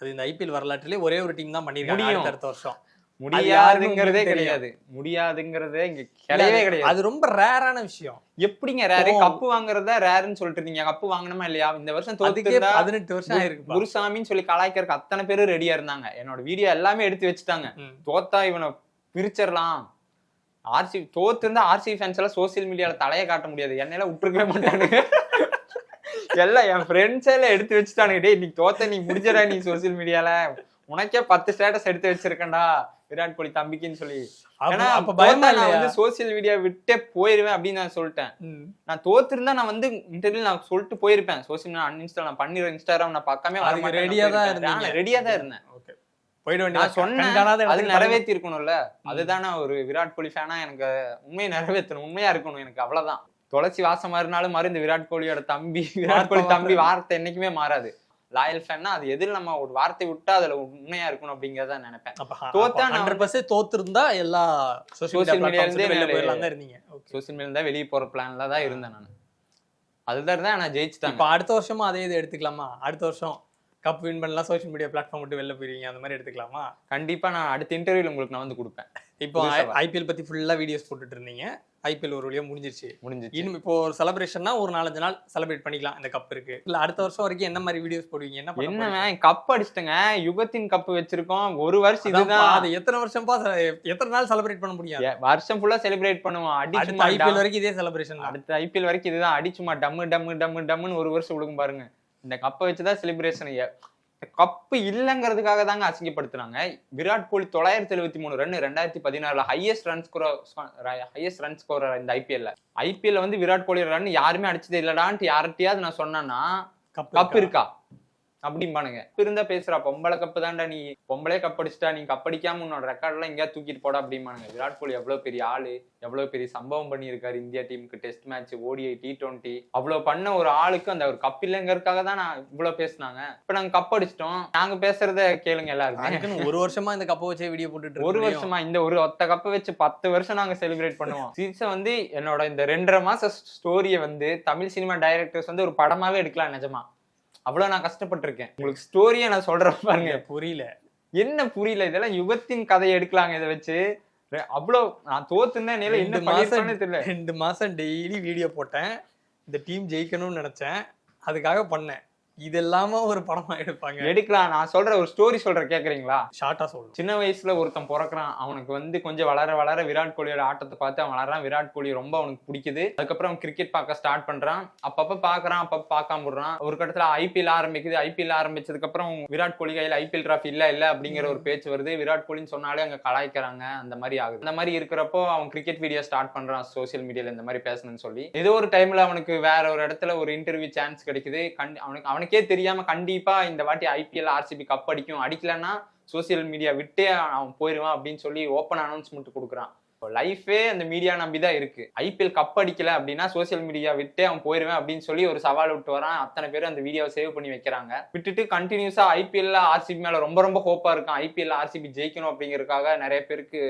அது இந்த ஐபிஎல் வரலாற்றிலே ஒரே ஒரு டீம் தான் பண்ணிருக்காங்க முடியும். அடுத்த வருஷம். முடியாதுங்கிறதே. கிடையாது. முடியாதுங்கிறதே இங்க கிடையவே கிடையாது. அது ரொம்ப ரேரான விஷயம். எப்படிங்க ரேரு கப்பு வாங்குறதா ரேருன்னு சொல்லிட்டு இருக்கீங்க கப்பு வாங்கணுமா இல்லையா? இந்த வருஷம் தோத்துக்கிட்டா பதினெட்டு வருஷம் ஆயிருக்கு குருசாமின்னு சொல்லி கலாய்க்கறதுக்கு அத்தனை பேரும் ரெடியா இருந்தாங்க. என்னோட வீடியோ எல்லாமே எடுத்து வச்சுட்டாங்க. தோத்தா இவனை பிரிச்சிடலாம். ஆர்சி தோத்து இருந்தா ஆர்சி ஃபேன்ஸ் எல்லாம் சோசியல் மீடியால தலையை காட்ட முடியாது. என்னையெல்லாம் விட்டுருக்கவே மாட்டானுங்க. எல்லாம் என் ஃப்ரெண்ட்ஸ் எல்லாம் எடுத்து வச்சுட்டானுங்க. டேய் நீ தோத்த நீ முடிஞ்சடா நீ சோசியல் மீடியால உனக்கே பத்து ஸ்டேட்டஸ் எடுத்து வச்சிருக்கேன்டா விராட் கோலி தம்பிக்குன்னு சொல்லி. ஏன்னா நான் வந்து சோசியல் மீடியா விட்டே போயிருவேன் அப்படின்னு நான் சொல்லிட்டேன். நான் தோத்திருந்தா நான் வந்து இன்டர்வியூ நான் சொல்லிட்டு போயிருப்பேன். சோசியல் மீடியா அன்இன்ஸ்டால் நான் பண்ணிடுறேன் இன்ஸ்டாகிராம் நான் பார்க்காம வர ready-ஆ தான் இருந்தீங்க. ரெடியா தான் இருந்தேன். அது நிறைவேற்றி இருக்கணும்ல. அதுதானே ஒரு விராட் கோலி ஃபேனா எனக்கு உண்மையை நிறைவேற்றணும் உண்மையா இருக்கணும் எனக்கு அவ்வளவுதான். துளசி வாசம் மாறினாலும் மாறி இந்த விராட் கோலியோட தம்பி விராட் கோலி தம்பி வார்த்தை என்னைக்குமே மாறாது. லாயல் ஃபேன்னா அது எதில் நம்ம ஒரு வார்த்தை விட்டா அதுல உண்மையா இருக்கணும் அப்படிங்கறத நினைப்பேன். தோத்தா ஹண்ட்ரட் பர்சன்ட் தோத்துருந்தா எல்லா சோசியல் மீடியா இருந்தே இருந்தீங்க. சோசியல் மீடியா வெளியே போற பிளான்ல தான் இருந்தேன் நான். அதுதான் தான் நான் ஜெயிச்சுட்டாங்க இப்போ அடுத்த வருஷமும் அதே இது எடுத்துக்கலாமா? அடுத்த வருஷம் கப் வின் பண்ணலாம் சோஷியல் மீடியா பிளாட்ஃபார்ம் விட்டு வெளில போயிருவீங்க அந்த மாதிரி எடுத்துக்கலாமா? கண்டிப்பா நான் அடுத்த இன்டர்வியூல உங்களுக்கு நான் வந்து கொடுப்பேன். இப்போ. ஐபிஎல் பத்தி ஃபுல்லா வீடியோஸ் போட்டுட்டு இருந்தீங்க ஐபிஎல் ஒரு வழியா முடிஞ்சிருச்சு. முடிஞ்சிச்சு இன்னும் இப்போ ஒரு செலிப்ரேஷன்னா ஒரு நாலஞ்சு நாள் செலிப்ரேட் பண்ணிக்கலாம். இந்த கப் இருக்கு. இல்ல அடுத்த வருஷம் வரைக்கும் என்ன மாதிரி வீடியோஸ் போடுவீங்க? என்ன? என்னவன் கப் அடிச்சிட்டங்க. யுகத்தின் கப் வச்சிருக்கோம். ஒரு வருஷம் இதுதான். அது எத்தனை வருஷம் பா எத்தனை நாள் செலிப்ரேட் பண்ண முடியும்? வருஷம் ஃபுல்லா செலிப்ரேட் பண்ணுவோம். அடுத்த ஐபிஎல் வரைக்கும் இதே செலிப்ரேஷன் அடுத்த ஐபிஎல் வரைக்கும் இதுதான். அடிச்சுமா டம்மு டம்மு டம்மு டம்முன்னு ஒரு வருஷம் விழுகும் பாருங்க. இந்த கப்பை வச்சுதான் செலிப்ரேஷன் கப்பு இல்லைங்கிறதுக்காக தாங்க அசிங்கப்படுத்துனாங்க விராட் கோலி தொள்ளாயிரத்தி எழுபத்தி மூணு ரன் ரெண்டாயிரத்தி பதினாறுல highest run score highest run score இந்த ஐபிஎல்ல ஐபிஎல்ல வந்து விராட் கோலி ரன் யாருமே அடிச்சது இல்லடான்ட்டு யார்கிட்டயாவது நான் சொன்னேன்னா கப் இருக்கா? அப்படிம்பானுங்க. இருந்தா பேசுறா பொம்பளை கப்பு தான்டா நீ பொம்பளே கப் அடிச்சிட்டா நீ கப் அடிக்காம உன்னோட ரெக்கார்ட் எல்லாம் எங்கேயா தூக்கிட்டு போடா அப்படிம்பானுங்க. விராட் கோலி எவ்வளவு பெரிய ஆளு எவ்வளவு பெரிய சம்பவம் பண்ணியிருக்காரு இந்தியா டீமுக்கு test match ODI T twenty அவ்வளவு பண்ண ஒரு ஆளுக்கு அந்த ஒரு கப் இல்லைங்கிறதுக்காக தான் நான் இவ்வளவு பேசினாங்க. இப்ப நாங்க கப் அடிச்சிட்டோம். நாங்க பேசுறத கேளுங்க எல்லாருமே. அதுக்குன்னு ஒரு வருஷமா இந்த கப்பை வச்சே வீடியோ போட்டுட்டு ஒரு வருஷமா இந்த ஒரு ஒத்த கப்பை வச்சு பத்து வருஷம் நாங்க செலிப்ரேட் பண்ணுவோம். சீசன் வந்து என்னோட இந்த ரெண்டரை மாச ஸ்டோரியை வந்து தமிழ் சினிமா டைரக்டர்ஸ் வந்து ஒரு படமாவே எடுக்கலாம் நிஜமா. அவ்வளவு நான் கஷ்டப்பட்டிருக்கேன். உங்களுக்கு ஸ்டோரியை நான் சொல்றேன் பாருங்க. புரியல. என்ன புரியல? இதெல்லாம் யுகத்தின் கதையை எடுக்கலாங்க இதை வச்சு. அவ்வளவு நான் தோத்துன்னு என்ன ரெண்டு மாசம் பண்ணிருக்கேன்னு தெரியல. ரெண்டு மாசம் டெய்லி வீடியோ போட்டேன். இந்த டீம் ஜெயிக்கணும்னு நினைச்சேன். அதுக்காக பண்ணேன். இது இல்லாம ஒரு படமா எடுப்பாங்க. எடுக்கலாம். நான் சொல்ற ஒரு ஸ்டோரி சொல்றேன். கேக்குறீங்களா? ஷார்ட்டா சொல்லணும் சின்ன வயசுல ஒருத்தன் பிறக்கிறான். அவனுக்கு வந்து கொஞ்சம் வளர வளர விராட் கோலியோட ஆட்டத்தை பார்த்து அவன் வளரான் விராட் கோலி ரொம்ப அவனுக்கு பிடிக்குது. அதுக்கப்புறம் கிரிக்கெட் பார்க்க ஸ்டார்ட் பண்றான். அப்பப்ப பாக்குறான் அப்பப்ப பார்க்காம விடுறான். ஒரு கட்டத்துல ஐபிஎல் ஆரம்பிக்குது. ஐபிஎல் ஆரம்பிச்சதுக்கு அப்புறம் விராட் கோலி கையில ஐபிஎல் டிராஃபி இல்ல இல்ல அப்படிங்கிற ஒரு பேச்சு வருது. விராட் கோலின்னு சொன்னாலே அங்க கலாய்க்கிறாங்க. அந்த மாதிரி ஆகுது. அந்த மாதிரி இருக்கிறப்போ அவன் கிரிக்கெட் வீடியோ ஸ்டார்ட் பண்றான். சோஷியல் மீடியால இந்த மாதிரி பேசணும்னு சொல்லி. ஏதோ ஒரு டைம்ல அவனுக்கு வேற ஒரு இடத்துல ஒரு இன்டர்வியூ சான்ஸ் கிடைக்குது. கண்டி- அவனுக்கு அவனுக்கே தெரியாம கண்டிப்பா இந்த வாட்டி ஐபிஎல் ஆர்சிபி கப் அடிக்கும். அடிக்கலன்னா சோஷியல் மீடியா விட்டே அவன் போயிருவான் அப்படின்னு சொல்லி ஓப்பன் அனௌன்ஸ்மெண்ட் கொடுக்குறான். லைஃபே அந்த மீடியா நம்பி தான் இருக்கு ஐபிஎல் கப் அடிக்கல அப்படின்னா சோஷியல் மீடியா விட்டே அவன் போயிருவேன் அப்படின்னு சொல்லி ஒரு சவால் விட்டு வரான். அத்தனை பேர் அந்த வீடியோவை சேவ் பண்ணி வைக்கிறாங்க. விட்டுட்டு கண்டினியூஸா ஐபிஎல்ல ஆர்சிபி மேல ரொம்ப ரொம்ப ஹோப்பா இருக்கான். ஐபிஎல் ஆர்சிபி ஜெயிக்கணும் அப்படிங்கறதுக்காக நிறைய பேருக்கு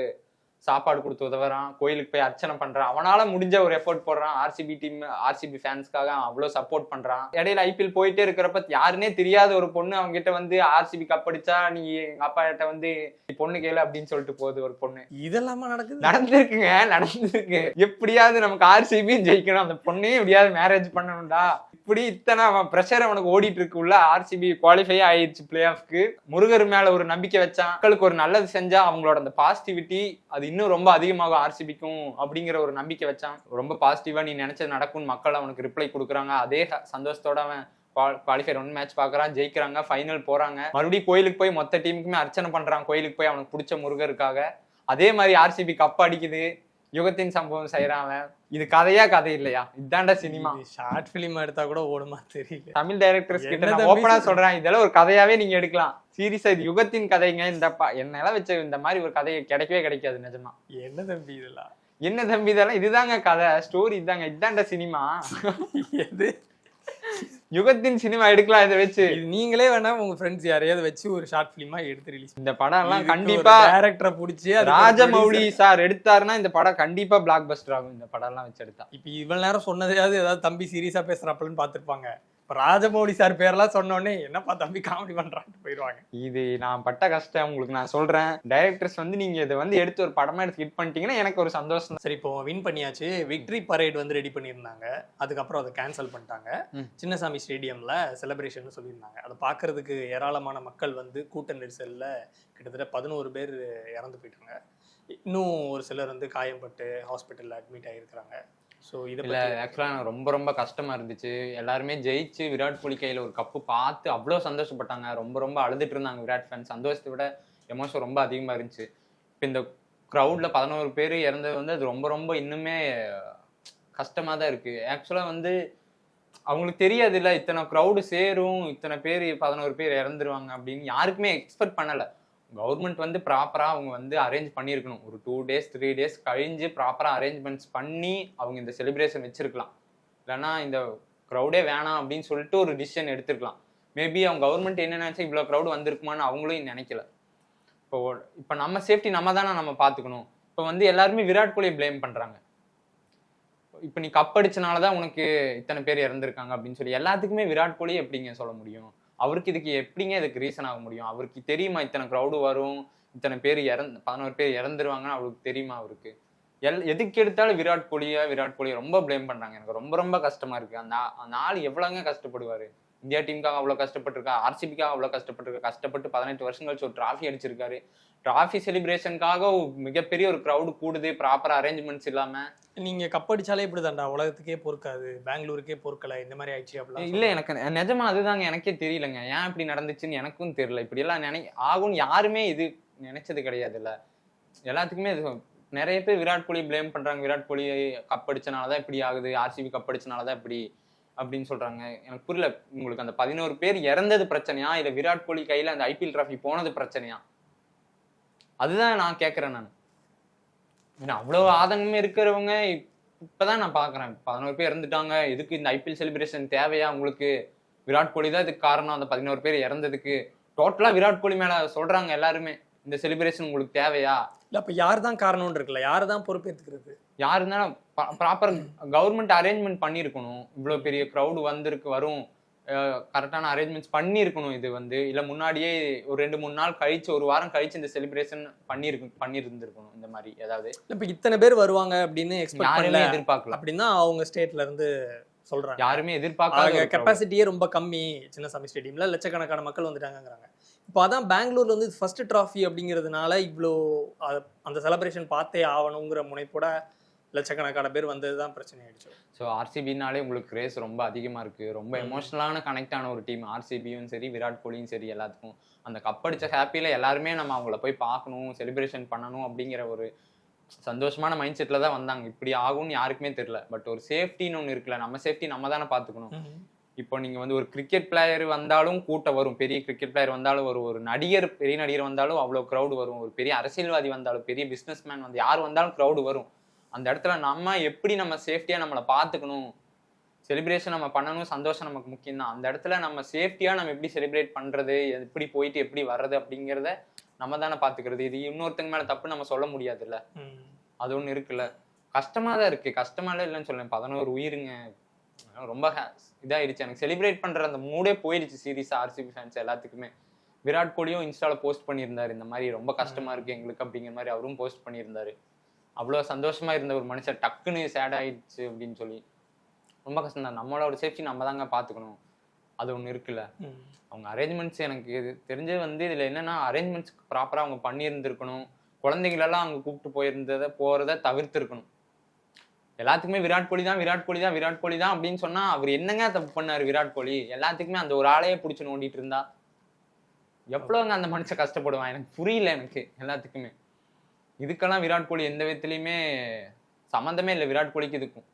சாப்பாடு கொடுத்து உதவுறான் கோயிலுக்கு போய் அர்ச்சனை பண்றான். அவனால முடிஞ்ச ஒரு எஃபோர்ட் போடுறான். ஆர்சிபி டீம் ஆர்சிபி ஃபேன்ஸ்க்காக அவ்வளவு சப்போர்ட் பண்றான். இடையில ஐபிஎல் போயிட்டே இருக்கிறப்ப யாருன்னே தெரியாத ஒரு பொண்ணு அவங்க கிட்ட வந்து ஆர்சிபி கப் அடிச்சா நீ எங்க அப்பா கிட்ட வந்து பொண்ணு கேளு அப்படின்னு சொல்லிட்டு போகுது ஒரு பொண்ணு. இதெல்லாமா நடக்குது? நடந்திருக்குங்க நடந்திருக்கு. எப்படியாவது நமக்கு ஆர்சிபி ஜெயிக்கணும். அந்த பொண்ணையும் எப்படியாவது மேரேஜ் பண்ணணும்டா. இப்படி இத்தனை அவன் ப்ரெஷர் அவனுக்கு ஓடிட்டு இருக்கு உள்ள ஆர்சிபி குவாலிஃபை ஆயிடுச்சு பிளே ஆஃப்க்கு முருகர் மேல ஒரு நம்பிக்கை வச்சான். மக்களுக்கு ஒரு நல்லது செஞ்சா அவங்களோட அந்த பாசிட்டிவிட்டி அது இன்னும் ரொம்ப அதிகமாகும் ஆர்சிபிக்கும் அப்படிங்கிற ஒரு நம்பிக்கை வச்சான். ரொம்ப பாசிட்டிவா நீ நினைச்சது நடக்கும்னு மக்கள் அவனுக்கு ரிப்ளை கொடுக்குறாங்க. அதே சந்தோஷத்தோட அவன் குவாலிஃபை ஒன் மேட்ச் பாக்குறான் ஜெயிக்கிறாங்க ஃபைனல் போறாங்க. மறுபடியும் கோயிலுக்கு போய் மொத்த டீமுக்குமே அர்ச்சனை பண்றான். கோயிலுக்கு போய் அவனுக்கு பிடிச்ச முருகருக்காக. அதே மாதிரி ஆர்சிபி கப் அடிக்குது. யுகத்தின் சம்பவம் செய்யறான் அவன். இது கதையா கதை இல்லையா? இதாண்டா சினிமா. ஷார்ட் பிலிம் எடுத்தா கூட ஓடுமா தெரியல. தமிழ் டைரக்டர்ஸ் கிட்ட ஓப்பனா சொல்ற? சொல்றேன். இதெல்லாம் ஒரு கதையாவே நீங்க எடுக்கலாம். சீரியஸா இது யுகத்தின் கதைங்க. இந்த ப- என்னெல்லாம் வச்ச இந்த மாதிரி ஒரு கதை கிடைக்கவே கிடைக்காது நிஜமா. என்ன தம்பி இதெல்லாம்? என்ன தம்பி இதெல்லாம்? இதுதாங்க கதை. ஸ்டோரி இதாங்க. இதாண்டா சினிமா. எது? யுகத்தின் சினிமா எடுக்கலாம் இதை வச்சு. நீங்களே வேணா உங்க ஃப்ரெண்ட்ஸ் யாரையாவது வச்சு ஒரு ஷார்ட் பிலிமா எடுத்து ரிலீஸ் இந்த படம் எல்லாம் கண்டிப்பா டேரக்டரை பிடிச்சி ராஜமௌலி சார் எடுத்தாருன்னா இந்த படம் கண்டிப்பா பிளாக் பஸ்டர் ஆகும். இந்த படம் எல்லாம் வச்சு எடுத்தா. இப்ப இவ்வளவு நேரம் சொன்னதையாவது ஏதாவது தம்பி சீரியஸா பேசுறாப்பலன்னு பார்த்திருப்பாங்க. இப்ப ராஜமௌலி சார் பேர்லாம் சொன்ன உடனே என்னப்பா தம்பி காமெடி பண்றான்ட்டு போயிடுவாங்க இது நான் பட்ட கஷ்டம் உங்களுக்கு நான் சொல்றேன். டைரக்டர்ஸ் வந்து நீங்க இதை வந்து எடுத்து ஒரு படமா எடுத்து ஹிட் பண்ணிட்டீங்கன்னா எனக்கு ஒரு சந்தோஷம். சரி இப்போ வின் பண்ணியாச்சு. விக்டரி பரேட் வந்து ரெடி பண்ணியிருந்தாங்க. அதுக்கப்புறம் அதை கேன்சல் பண்ணிட்டாங்க. சின்னசாமி ஸ்டேடியம்ல செலிப்ரேஷன் சொல்லியிருந்தாங்க. அதை பார்க்கறதுக்கு ஏராளமான மக்கள் வந்து கூட்ட நெரிசல்ல கிட்டத்தட்ட பதினோரு பேர் இறந்து போயிட்டாங்க. இன்னும் ஒரு சிலர் வந்து காயம்பட்டு ஹாஸ்பிட்டல்ல அட்மிட் ஆகியிருக்கிறாங்க ஸோ இதை இல்ல பத்தி ஆக்சுவலா எனக்கு ரொம்ப ரொம்ப கஷ்டமா இருந்துச்சு. எல்லாருமே ஜெயிச்சு விராட் கோலி கையில ஒரு கப்பு பார்த்து அவ்வளவு சந்தோஷப்பட்டாங்க. ரொம்ப ரொம்ப அழுதுட்டு இருந்தாங்க விராட் ஃபேன் சந்தோஷத்தை விட எமோஷன் ரொம்ப அதிகமா இருந்துச்சு. இப்போ இந்த க்ரௌட்ல பதினோரு பேர் இறந்தது வந்து அது ரொம்ப ரொம்ப இன்னுமே கஷ்டமா தான் இருக்கு. ஆக்சுவலா வந்து அவங்களுக்கு தெரியாது இல்ல இத்தனை க்ரௌடு சேரும் இத்தனை பேர் பதினோரு பேர் இறந்துருவாங்க அப்படின்னு யாருக்குமே எக்ஸ்பெக்ட் பண்ணல. கவர்மெண்ட் வந்து ப்ராப்பராக அவங்க வந்து அரேஞ்ச் பண்ணியிருக்கணும். ஒரு டூ டேஸ் த்ரீ டேஸ் கழிஞ்சு ப்ராப்பராக அரேஞ்ச்மெண்ட்ஸ் பண்ணி அவங்க இந்த செலிப்ரேஷன் வச்சுருக்கலாம். இல்லைன்னா இந்த க்ரௌடே வேணாம் அப்படின்னு சொல்லிட்டு ஒரு டிசிஷன் எடுத்துருக்கலாம். மேபி அவங்க கவர்மெண்ட் என்ன நினச்சா இவ்வளோ க்ரௌட் வந்திருக்குமான்னு அவங்களும் நினைக்கல. இப்போ இப்போ நம்ம சேஃப்டி நம்ம தானே நம்ம பார்த்துக்கணும். இப்போ வந்து எல்லாருமே விராட் கோலியை ப்ளேம் பண்ணுறாங்க இப்போ நீ கப் அடிச்சனால தான் உனக்கு இத்தனை பேர் இறந்துருக்காங்க அப்படின்னு சொல்லி எல்லாத்துக்குமே விராட் கோலி எப்படிங்க சொல்ல முடியும்? அவருக்கு இதுக்கு எப்படிங்க இதுக்கு ரீசன் ஆக முடியும்? அவருக்கு தெரியுமா இத்தனை க்ரௌடு வரும்? இத்தனை பேர் இறந்து பதினோரு பேர் இறந்துருவாங்கன்னு அவருக்கு தெரியுமா அவருக்கு? எல் எதுக்கு எடுத்தாலும் விராட் கோலியை விராட் கோலியை ரொம்ப ப்ளேம் பண்றாங்க. எனக்கு ரொம்ப ரொம்ப கஷ்டமா இருக்கு. அந்த நாள் அந்த ஆள் எவ்வளவுங்க கஷ்டப்படுவாரு? இந்தியா டீமுக்காக அவ்வளோ கஷ்டப்பட்டிருக்கா ஆர்சிபிக்காக அவ்வளோ கஷ்டப்பட்டிருக்கா கஷ்டப்பட்டு பதினெட்டு வருஷம் கழிச்சு ஒரு டிராஃபி அடிச்சிருக்காரு. டிராஃபி செலிப்ரேஷனுக்காக மிகப்பெரிய ஒரு க்ரௌடு கூடுது ப்ராப்பர் அரேஞ்ச்மெண்ட்ஸ் இல்லாம. நீங்க கப் அடிச்சாலே இப்படி தான்டா உலகத்துக்கே பொறுக்காது பெங்களூருக்கே பொறுக்கல இந்த மாதிரி ஆயிடுச்சு அப்படிலாம் இல்ல எனக்கு நிஜமா அதுதாங்க எனக்கே தெரியலங்க. ஏன் இப்படி நடந்துச்சுன்னு எனக்கும் தெரியல. இப்படி எல்லாம் நினை ஆகும்னு யாருமே இது நினைச்சது கிடையாதுல்ல. எல்லாத்துக்குமே இது நிறைய பேர் விராட் கோலி ப்ளேம் பண்றாங்க. விராட் கோலி கப் அடிச்சனாலதான் இப்படி ஆகுது ஆர்சிபி கப் அடிச்சனாலதான் இப்படி அப்படின்னு சொல்றாங்க. எனக்கு புரியல உங்களுக்கு அந்த பதினோரு பேர் இறந்தது பிரச்சனையா? இல்ல விராட் கோலி கையில அந்த ஐபிஎல் டிராஃபி போனது பிரச்சனையா? அதுதான் நான் கேட்கறேன் நான். ஏன்னா அவ்வளவு ஆதங்கமே இருக்கிறவங்க இப்- இப்பதான் நான் பாக்குறேன். பதினோரு பேர் இறந்துட்டாங்க. எதுக்கு இந்த ஐபிஎல் செலிப்ரேஷன் தேவையா உங்களுக்கு? விராட் கோலி தான் இதுக்கு காரணம். அந்த பதினோரு பேர் இறந்ததுக்கு. டோட்டலா விராட் கோலி மேல சொல்றாங்க எல்லாருமே. இந்த செலிப்ரேஷன் உங்களுக்கு தேவையா? இல்ல அப்ப யார் தான் காரணம்னு இருக்குல்ல யார் தான் பொறுப்பேத்துக்கிறது? யாரு இருந்தாலும் ப்ராப்பர் கவர்மெண்ட் அரேஞ்ச்மெண்ட் பண்ணியிருக்கணும் இவ்வளவு பெரிய க்ரௌடு வந்திருக்கு வரும். கரெக்டான அரேஞ்ச்மெண்ட்ஸ் பண்ணியிருக்கணும் இது வந்து. இல்ல முன்னாடியே ஒரு ரெண்டு மூணு நாள் கழிச்சு ஒரு வாரம் கழிச்சு இந்த செலிப்ரேஷன் பண்ணியிருக்கு பண்ணியிருந்திருக்கணும் இந்த மாதிரி ஏதாவது. இப்ப இத்தனை பேர் வருவாங்க அப்படின்னு எக்ஸ்பெக்ட் யாருமே எதிர்பார்க்கல. அப்படின்னா அவங்க ஸ்டேட்ல இருந்து சொல்றாங்க. யாருமே எதிர்பார்க்காத கெப்பாசிட்டியே ரொம்ப கம்மி சின்னசாமி ஸ்டேடியம்ல லட்சக்கணக்கான மக்கள் வந்துட்டாங்கங்கிறாங்க. இப்போ அதான் பெங்களூர்ல வந்து ஃபர்ஸ்ட் டிராஃபி அப்படிங்கிறதுனால இவ்வளோ அந்த செலிப்ரேஷன் பார்த்தே ஆகணுங்கிற முனைப்போட லட்சக்கணக்கான பேர் வந்தது தான் பிரச்சனை ஆயிடுச்சு ஸோ ஆர்சிபினாலே உங்களுக்கு கிரேஸ் ரொம்ப அதிகமா இருக்கு. ரொம்ப. எமோஷனலான கனெக்ட் ஆன ஒரு டீம் ஆர்சிபியும் சரி விராட் கோலியும் சரி எல்லாத்துக்கும். அந்த கப் அடிச்ச ஹாப்பியில எல்லாருமே நம்ம அவங்கள போய் பார்க்கணும் செலிப்ரேஷன் பண்ணணும் அப்படிங்கிற ஒரு சந்தோஷமான மைண்ட் செட்ல தான் வந்தாங்க. இப்படி ஆகும்னு யாருக்குமே தெரியல. பட் ஒரு சேஃப்டின்னு ஒன்று இருக்குல்ல நம்ம சேஃப்டி நம்ம தானே பார்த்துக்கணும். இப்போ நீங்க வந்து ஒரு கிரிக்கெட் பிளேயர் வந்தாலும் கூட்டம் வரும். பெரிய கிரிக்கெட் பிளேயர் வந்தாலும் வரும் ஒரு நடிகர் பெரிய நடிகர் வந்தாலும் அவ்வளோ க்ரௌடு வரும். ஒரு பெரிய அரசியல்வாதி வந்தாலும் பெரிய பிசினஸ் மேன் வந்து யார் வந்தாலும் க்ரௌடு வரும். அந்த இடத்துல நம்ம எப்படி நம்ம சேஃப்டியா நம்மளை பார்த்துக்கணும்? செலிப்ரேஷன் நம்ம பண்ணணும் சந்தோஷம் நமக்கு முக்கியம் தான் அந்த இடத்துல நம்ம சேஃப்டியா நம்ம எப்படி செலிப்ரேட் பண்றது எப்படி போயிட்டு எப்படி வர்றது அப்படிங்கிறத நம்ம தானே பார்த்துக்கிறது. இது இன்னொருத்தங்க மேல தப்பு நம்ம சொல்ல முடியாதுல்ல. அது ஒண்ணு இருக்குல்ல. கஷ்டமா தான் இருக்கு. கஷ்டமா இல்லைன்னு சொல்லேன் பதினோரு உயிருங்க. ரொம்ப இதாயிடுச்சு. எனக்கு செலிப்ரேட் பண்ற அந்த மூடே போயிடுச்சு சீரியஸா ஆர்சிபி ஃபேன்ஸ் எல்லாத்துக்குமே. விராட் கோலியும் இன்ஸ்டால போஸ்ட் பண்ணியிருந்தாரு. இந்த மாதிரி ரொம்ப கஷ்டமா இருக்கு எங்களுக்கு அப்படிங்கிற மாதிரி அவரும் போஸ்ட் பண்ணியிருந்தாரு. அவ்வளோ சந்தோஷமா இருந்த ஒரு மனுஷன். டக்குன்னு சேட் ஆயிடுச்சு அப்படின்னு சொல்லி. ரொம்ப கஷ்டம் தான். நம்மளோட சேஃப்டி நம்ம தாங்க பார்த்துக்கணும் அது ஒன்று இருக்குல்ல. அவங்க அரேஞ்ச்மெண்ட்ஸ் எனக்கு இது தெரிஞ்சது வந்து இதில் என்னன்னா அரேஞ்ச்மெண்ட்ஸ் ப்ராப்பராக அவங்க பண்ணியிருந்திருக்கணும். குழந்தைங்களெல்லாம் அங்கே கூப்பிட்டு போயிருந்ததை போகிறத தவிர்த்திருக்கணும். எல்லாத்துக்குமே விராட் கோலி தான் விராட் கோலி தான் விராட் கோலி தான் அப்படின்னு சொன்னா அவர் என்னங்க தப்பு பண்ணாரு விராட் கோலி? எல்லாத்துக்குமே அந்த ஒரு ஆளையே பிடிச்சி நோண்டிட்டு இருந்தா. எவ்வளவுங்க அந்த மனுஷன் கஷ்டப்படுவான்? எனக்கு புரியல எனக்கு எல்லாத்துக்குமே. இதுக்கெல்லாம் விராட் கோலி எந்த விதத்துலயுமே சம்மந்தமே இல்லை. விராட் கோலிக்கு இதுக்கும்.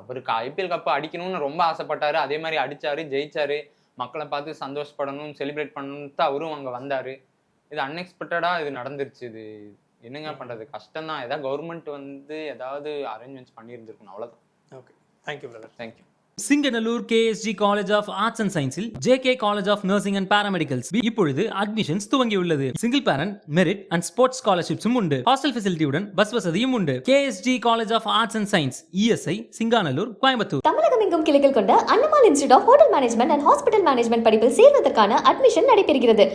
அவருக்கு ஐபிஎல் கப் அடிக்கணும்னு ரொம்ப ஆசைப்பட்டாரு. அதே மாதிரி அடிச்சாரு ஜெயிச்சாரு. மக்களை பார்த்து சந்தோஷப்படணும் செலிப்ரேட் பண்ணணும் தான் அவரும் அங்க வந்தாரு. இது அன்எக்ஸ்பெக்டடா இது நடந்துருச்சு. இது என்னங்க பண்றது? கஷ்டம் தான் ஏதாவது கவர்மெண்ட் வந்து ஏதாவது அரேஞ்ச்மெண்ட்ஸ் பண்ணியிருந்திருக்கணும். அவ்வளவுதான். Okay thank you brother thank you Singanallur KSG college of arts and சயின்ஸில் JK college of nursing and paramedicals இப்பொழுது அட்மிஷன்ஸ் துவங்கியுள்ளது. Single parent merit and sports ஸ்காலர்ஷிப்ஸும் உண்டு. ஹாஸ்டல் ஃபெசிலிட்டியுடன் பஸ் வசதியும் உண்டு. KSG college of arts and science ESI Singanallur Coimbatore. Tamilagam எங்கும் கிளைகள் கொண்ட Annamal institute of hotel management and hospital management படிப்பில் சேர்வதற்கான அட்மிஷன் நடைபெறுகிறது.